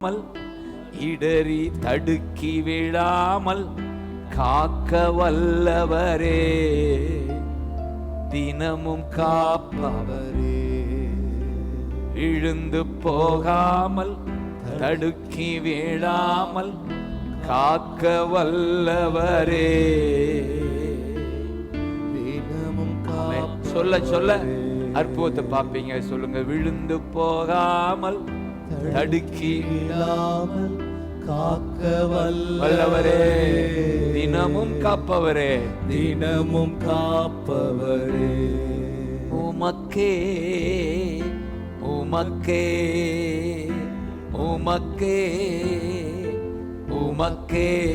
போகாமல் இடறி தடுக்கி விழாமல் காக்க வல்லவரே தினமும் காப்பவரே. இழுந்து போகாமல் தடுக்கி வீழாமல் காக்க வல்லவரே. தினமும். சொல்ல சொல்ல. அற்புதத்தை பார்ப்பீங்க. சொல்லுங்க. விழுந்து போகாமல் தடுக்கி இல்லாமல் காக்க வல்லவரே தினமும் காப்பவரே. தினமும் காப்பவரே. உமக்கே உமக்கே உமக்கே உமக்கே.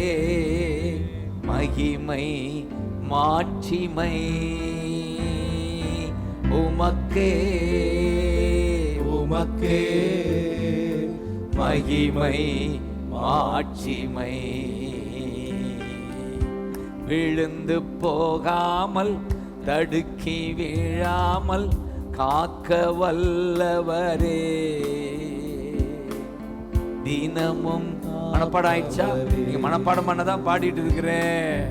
மகிமை மாட்சிமை உமக்கே. உமக்கே. மகிமை மாட்சிமை. விழுந்து போகாமல் தடுக்கி வீழாமல் காக்க வல்லவரே. தினமும் மனப்பாடம் ஆயிடுச்சா நீங்க மனப்பாடம் பண்ணதான் பாடிட்டு இருக்கிறேன்.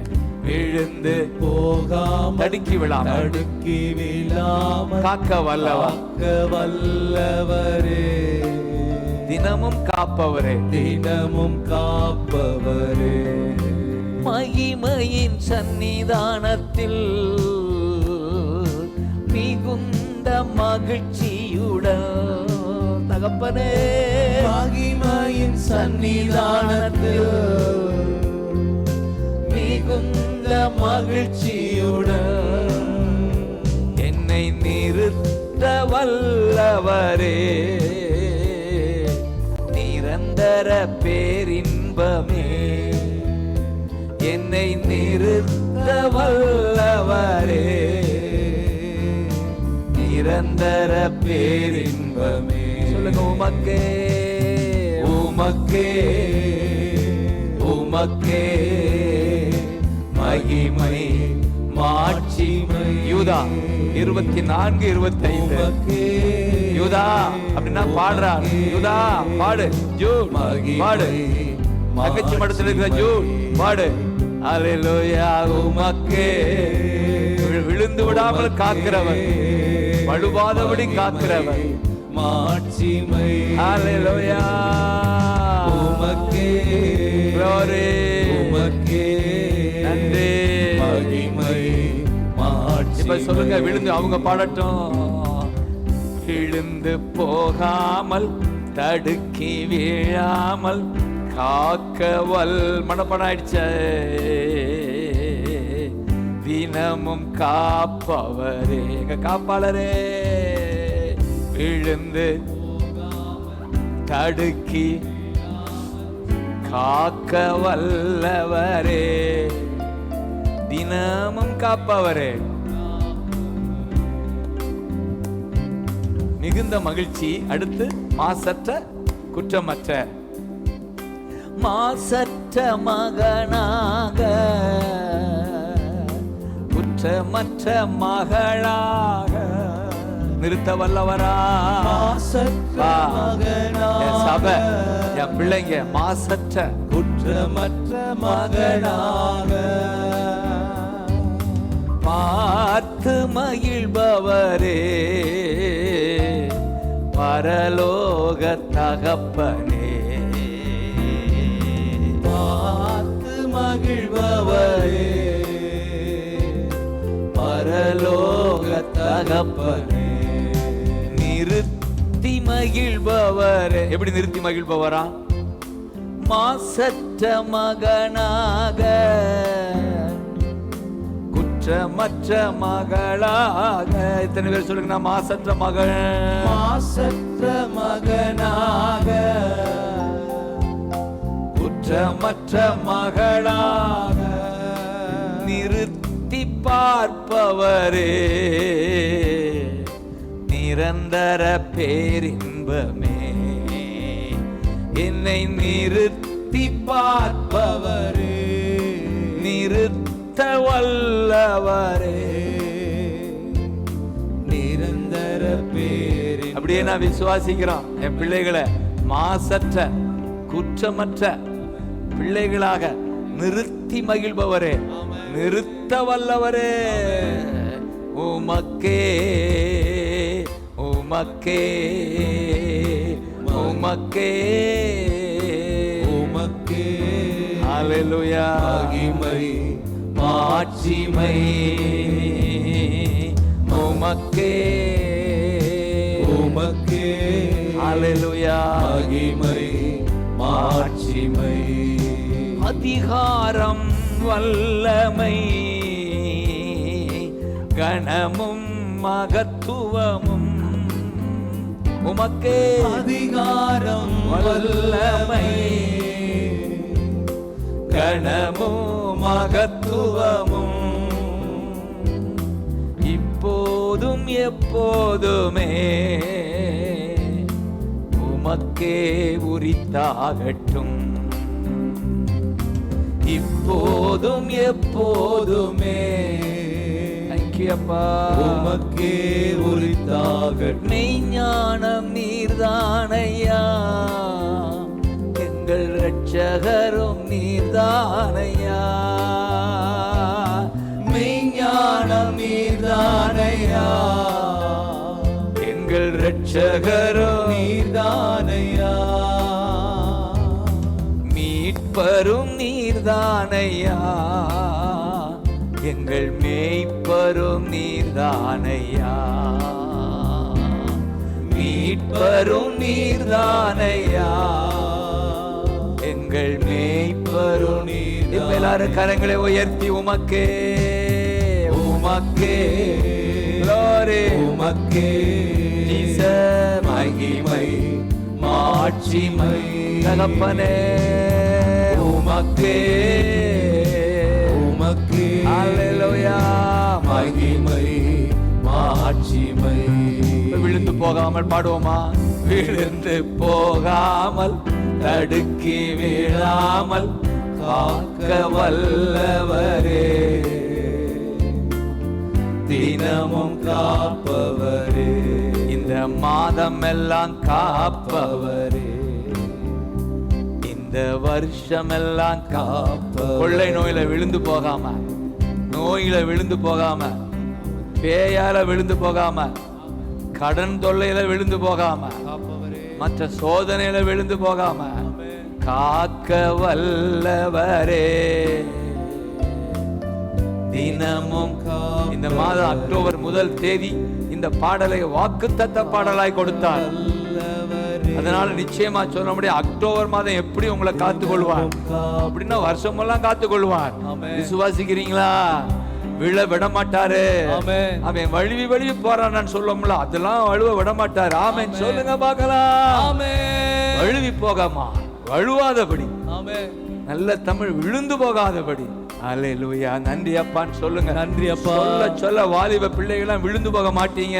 விழுந்து போகாமல் தடுக்கி விழாமல் தடுக்கி விழாமல் காக்க வல்லவா? காக்க வல்லவரே. தினமும் காப்பவரே. தினமும் காப்பவரே. மகிமையின் சந்நிதானத்தில் மிகுந்த மகிழ்ச்சியுடன் தகப்பனே. மகிமையின் சன்னிதானத்தில் மிகுந்த மகிழ்ச்சியுடன் என்னை நிறுத்த வல்லவரே. நிரந்தர பேரின்பமே. என்னை நிறுத்த வல்லவரே. நிரந்தர பேரின்பமே. சொல்லுங்க உமக்கே. உமக்கே. உமக்கே. மகிமை மாட்சிமை. யூதா இருபத்தி நான்கு இருபத்தி ஐந்து யூதா அப்படின்னா பாடுறான் யூதா பாடு. ஜூ பாடு. தங்கச்சி மடத்தில் இருக்கிற ஜூ பாடு. அல்லேலூயா உமக்கே. விழுந்து விடாமல் காக்கிறவன். வலுவாதபடி காக்கிறவன். மாட்சிமை. அல்லேலூயா உமக்கே. Glory. உமக்கே. நன்றி. மகிமை. மாட்சிமை சொல்லுங்க விழுந்து அவங்க பாடட்டும். கிழிந்து போகாமல் தடுக்கி வீழாமல் காக்கவல் மனப்படாயிடுச்சே. தினமும் காப்பவரே எங்க காப்பாளரே. விழுந்து தடுக்கி காக்க வல்லவரே தினமும் காப்பவரே. மிகுந்த மகிழ்ச்சி. அடுத்து மாசற்ற குற்றமற்ற. மாசற்ற மகனாக குற்றமற்ற மகளாக. நிறுத்த வல்லவரா. சபை என் பிள்ளைங்க மாசற்ற. குற்றமற்ற மகனாக. பார்த்து மகிழ்பவரே. பரலோக தகப்பனே பார்த்து மகிழ்பவரே. பரலோக தகப்பனே நிறுத்தி மகிழ்பவரே. எப்படி நிறுத்தி மகிழ்பவரா? மாசற்ற மகனாக. குற்றமற்ற மகளாக. இத்தனை பேர் சொல்லுங்க நான் மாசற்ற மகள் மாசற்ற மகனாக. குற்றமற்ற மகளாக. நிறுத்தி பார்ப்பவரே. நிரந்தர பேரின்பமே. என்னை நிறுத்தி பார்ப்பவரே. நிறுத்த வல்லவரே. நிரந்தர பேரின் அப்படியே நான் விசுவாசிக்கிறோம். என் பிள்ளைகளை மாசற்ற குற்றமற்ற பிள்ளைகளாக நிறுத்தி மகிழ்பவரே. நிறுத்த வல்லவரே. உமக்கே உமக்கே உமக்கே உமக்கே. ஹalleluya. மகிமை. மாட்சிமை உமக்கே. உமக்கே. ஹalleluya மகிமை மாட்சிமை. அதிகாரம் வல்லமை. கணமும் மகத்துவமும் உமக்கே. அதிகாரம் வல்லமை. கணமும் மகத்துவமும். இப்போதும் எப்போதுமே உமக்கே உரித்தாகட்டும். இப்போதும் எப்போதுமே அப்பா. உமக்கே உரித்தாகட்டும். மெய்ஞானம் நீர்தானையா. எங்கள் இரட்சகரும் நீர்தானையா மெய்ஞானம் நீர்தானையா எங்கள் இரட்சகரும் நீர்தானையா? மீட்பரும் நீர்தானையா? எங்கள் மேய்ப்பரும் நீர்தானையா? மீட்பரும் நீர்தானையா? எங்கள் இப்ப எல்லாரும் கரங்களை உயர்த்தி உமக்கே உமக்கே. Glory. உமக்கே. Jesus. மகிமை மாட்சிமை. தகப்பனே உமக்கே. உமக்கே. அல்லேலூயா மகிமை மாட்சிமை. விழுந்து போகாமல் பாடுவோமா? விழுந்து போகாமல் தடுக்கி வீழாமல் காக்க வல்லவரே தினமும் காப்பவரே. இந்த மாதம் எல்லாம் காப்பவரே. இந்த வருஷம் எல்லாம் காப்ப கொள்ளை நோயில விழுந்து போகாம நோயில விழுந்து போகாம பேயால விழுந்து போகாம கடன் தொல்லையில விழுந்து போகாம மற்ற சோதனையில விழுந்து போகாம காக்க வல்லவரே தினமும் இந்த மாதம் அக்டோபர் முதல் தேதி இந்த பாடலை வாக்குத்தத்த பாடலாய் கொடுத்தார். அதனால நிச்சயமா சொல்ல முடியும் அக்டோபர் மாதம் எப்படி உங்களை காத்து கொள்வார் அப்படின்னா வருஷமெல்லாம் காத்து கொள்வார். விசுவாசிக்கிறீங்களா? விழ விட மாட்டாரு. அவன் வழுவி வழுவி போறான்னு சொல்லமுல அதெல்லாம் வழுவ விட மாட்டாரு ஆமென். சொல்லுங்க பார்க்கலாம். ஆமென். வழுவி போகாமா? வழுவாதபடி. நல்ல தமிழ் விழுந்து போகாதபடி. அல்லேலூயா நன்றி அப்பான்னு சொல்லுங்க. நன்றி அப்பா. சொல்ல சொல்ல வாலிப பிள்ளைகளாம் விழுந்து போக மாட்டீங்க.